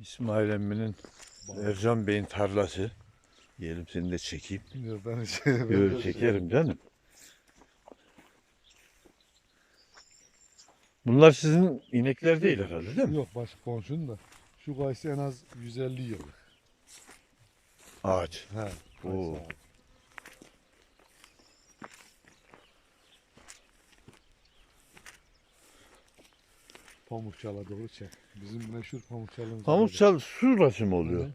İsmail emminin Ercan Bey'in tarlası. Diyelim seni de çekeyim. Yok ben Böyle çekerim canım. Bunlar sizin inekler değil herhalde değil mi? Yok baş komşunun da. Şu kayısı en az 150 yıllık. Ağaç. He. Oo. kayısı Pamukçala doğru çek. Bizim meşhur pamukçalımız. Pamukçal şurası mı oluyor? Hı.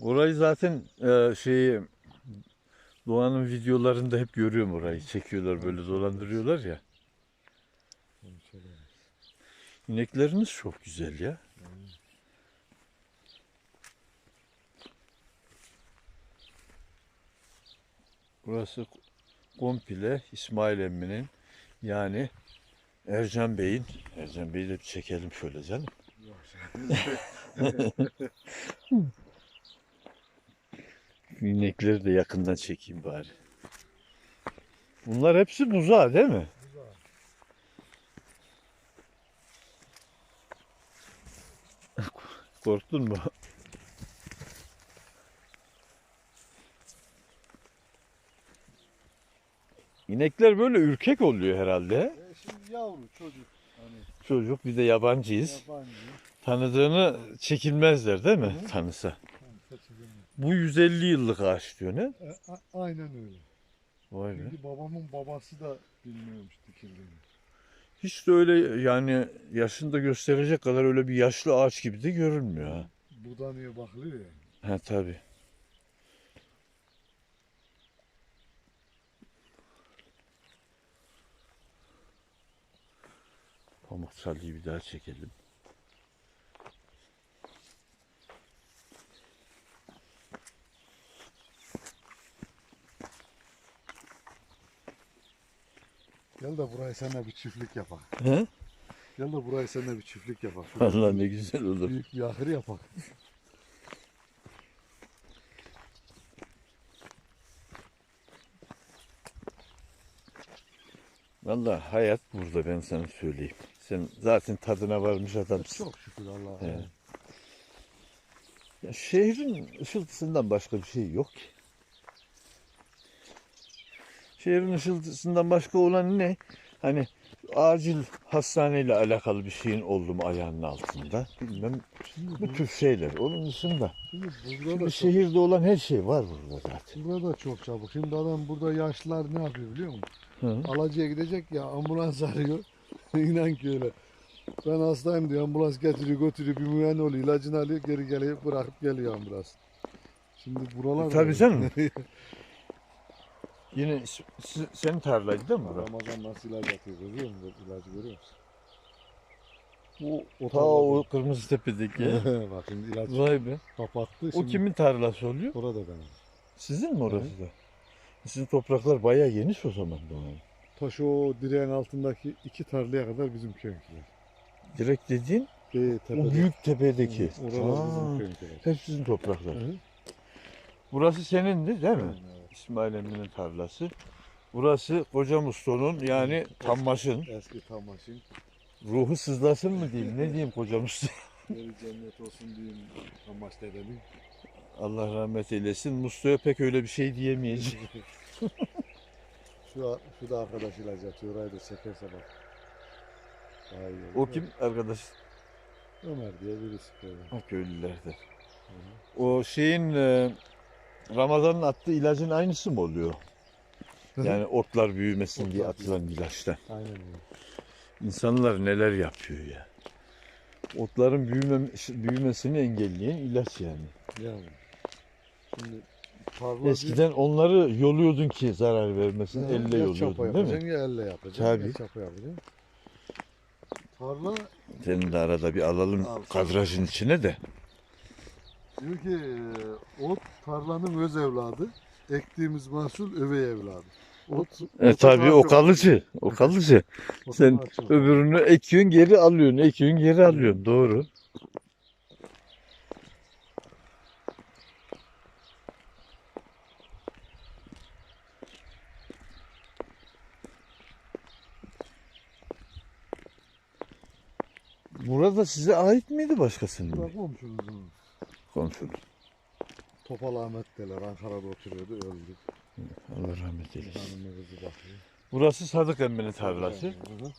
Orayı zaten e, şeyi Doğan'ın videolarında hep görüyorum orayı. Çekiyorlar böyle dolandırıyorlar ya. İnekleriniz çok güzel ya. Burası komple İsmail emminin yani Ercan Bey'in Ercan Bey'i de bir çekelim şöyle canım. İnekleri de yakından çekeyim bari. Bunlar hepsi buzağı değil mi? Güzel. Korktun mu? İnekler böyle ürkek oluyor herhalde. E şimdi yavru çocuk. Hani Çocuk bir de yabancıyız. yabancı. Tanıdığını çekilmezler değil mi? Hı. Tanısa. Hani seçilemiyor. Bu 150 yıllık ağaç diyor ne? E, a- aynen öyle. Vay be. Çünkü babamın babası da bilmiyormuş dikildiğini. Hiç de öyle yani yaşında gösterecek kadar öyle bir yaşlı ağaç gibi de görünmüyor ha. Budanıyor bakılıyor ya. Ha tabi. Pamuk salıyı bir daha çekelim. Gel de burayı seninle bir çiftlik yapak. He? Gel de burayı seninle bir çiftlik yapak. Allah ne güzel olur. Büyük bir ahır yapak. Vallahi hayat burada ben sana söyleyeyim. Sen zaten tadına varmış adamsın. Çok şükür Allah'a. Evet. Ya şehrin ışıltısından başka bir şey yok ki. Şehrin ışıltısından başka olan ne? Hani acil hastaneyle alakalı bir şeyin oldu mu ayağının altında? Bilmem bu tür şeyler. Onun dışında şimdi burada şimdi çok, şehirde olan her şey var burada zaten. burada da çok çabuk. Şimdi adam burada yaşlılar ne yapıyor biliyor musun? Hı. Alacıya gidecek ya ambulans arıyor. İnan ki öyle. Ben hastayım diyor ambulans getiriyor götürüyor bir muayene oluyor ilacını alıyor geri geliyor bırakıp geliyor ambulans. Şimdi buralar da Tabii canım. Yine s- s- senin tarlaydı değil mi? Ramazan nasıl ilaç atıyor görüyor musun? İlacı görüyor musun? O, O ta o kırmızı tepedeki. Bak şimdi ilaç Vay be. kapattı. O Şimdi kimin tarlası oluyor? Orada benim. Sizin mi orası da? Sizin topraklar bayağı geniş o zaman Doğan. Taş o direğin altındaki iki tarlaya kadar bizim köyünkiler. Direkt dediğin Ee, o büyük tepedeki. Oralar Aa, bizim köyünkiler. hep sizin topraklar. Hı hı. Burası senindi değil mi? İsmail Emin'in tarlası. Burası Koca Musto'nun yani Tammaş'ın Eski tamaşın. ruhu sızlasın mı diyeyim ne diyeyim Koca Musto. Yeri cennet olsun diyeyim tamaş dedemin. Allah rahmet eylesin. Musto'ya pek öyle bir şey diyemeyeceğim. Şu, şu da arkadaş ilaç atıyor. Orayı da çekerse bak. Daha iyi olur. O kim arkadaş? Ömer diye birisi böyle. Ha, köylülerde. O şeyin e, Ramazan'ın attığı ilacın aynısı mı oluyor? Yani otlar büyümesin diye Otlar atılan ilaçtan. Aynen öyle. İnsanlar neler yapıyor ya. Otların büyümem, büyümesini engelleyen ilaç yani. Yani. Şimdi tarla Eskiden onları yoluyordun ki zarar vermesin. Elle ya yoluyordun değil mi? ya elle yapacaksın. Tabii. Çapa yapacaksın. Tarla Seni de arada bir alalım Al. kadrajın içine de. diyor ki e, ot tarlanın öz evladı. Ektiğimiz mahsul övey evladı. Ot, E ota tabii o kalıcı. O kalıcı. Sen öbürünü ekiyorsun geri alıyorsun. Ekiyorsun geri alıyorsun. Doğru. Burada size ait miydi başkasının? mı? Bırak komşunuzun. Komşu. Topal Ahmet derler. Ankara'da oturuyordu öldü. Allah rahmet eylesin. Hanımı kızı bakıyor. Burası Sadık Emmi'nin tarlası. Hı hı.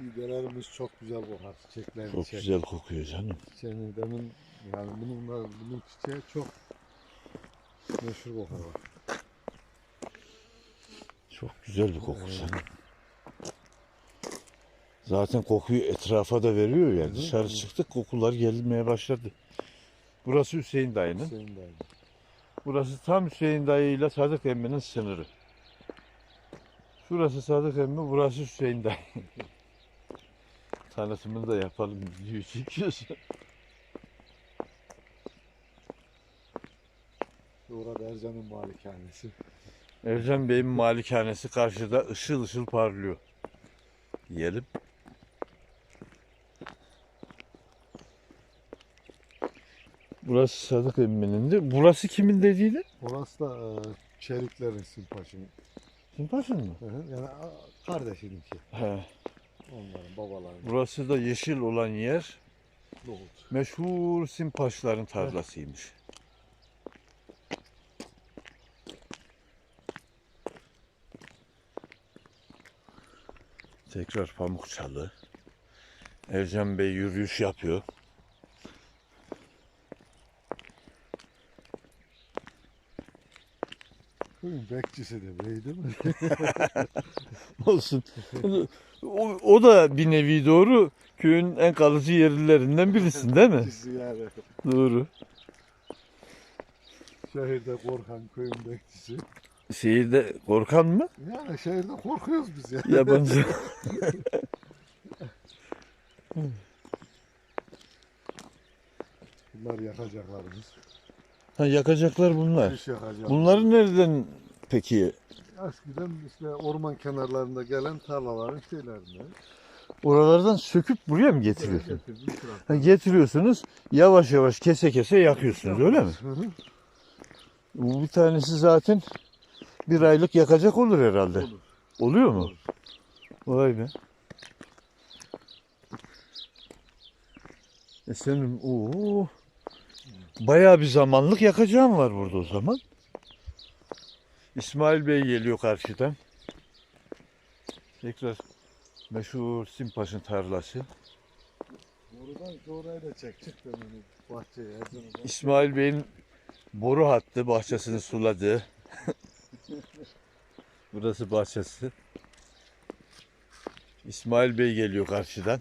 Biberlerimiz çok güzel kokar. Çiçeklerini Çok çek. güzel kokuyor canım. Çiçeğini demin yani bununla bunun çiçeği çok meşhur kokar. bak. Çok güzel bir koku canım. Zaten kokuyu etrafa da veriyor yani. Dışarı çıktık kokular gelmeye başladı. Burası Hüseyin dayının. Hüseyin dayı. Burası tam Hüseyin dayı ile Sadık Emmi'nin sınırı. Şurası Sadık Emmi, burası Hüseyin dayı. Tanıtımını da yapalım video çekiyorsun. Orada Ercan'ın malikanesi. Ercan Bey'in malikanesi karşıda ışıl ışıl parlıyor. Yiyelim. Burası Sadık Emmi'nin de. Burası kimin dediğiydi? Orası da e, Çeliklerin Simpaş'ın. Simpaşın mı? Hı hı, Yani a, kardeşininki. He. Onların babalarının. Burası da yeşil olan yer Nohut. meşhur Simpaşların tarlasıymış. Tekrar pamuk çalı. Ercan Bey yürüyüş yapıyor. Köyün bekçisi de bey değil mi? Olsun. O, o da bir nevi doğru köyün en kalıcı yerlilerinden birisin değil mi? Yani. Doğru. Şehirde korkan köyün bekçisi. Şehirde korkan mı? Yani şehirde korkuyoruz biz ya. Yabancı. Bunlar yakacaklarımız. ha, yakacaklar bunlar. Bunları nereden peki? Eskiden işte orman kenarlarında gelen tarlaların şeylerinde. Oralardan söküp buraya mı getiriyorsun? Getirdim, Ha, getiriyorsunuz yavaş yavaş kese kese yakıyorsunuz öyle mi? Hı hı. Bu bir tanesi zaten bir aylık yakacak olur herhalde. Olur. Oluyor mu? Olur. Vay be. E senin ooo bayağı bir zamanlık yakacağım var burada o zaman. İsmail Bey geliyor karşıdan. Tekrar meşhur Simpaş'ın tarlası. Oradan orayı da çek. Çık ben onu bahçeye. İsmail Bey'in boru hattı bahçesini suladı. Burası bahçesi. İsmail Bey geliyor karşıdan.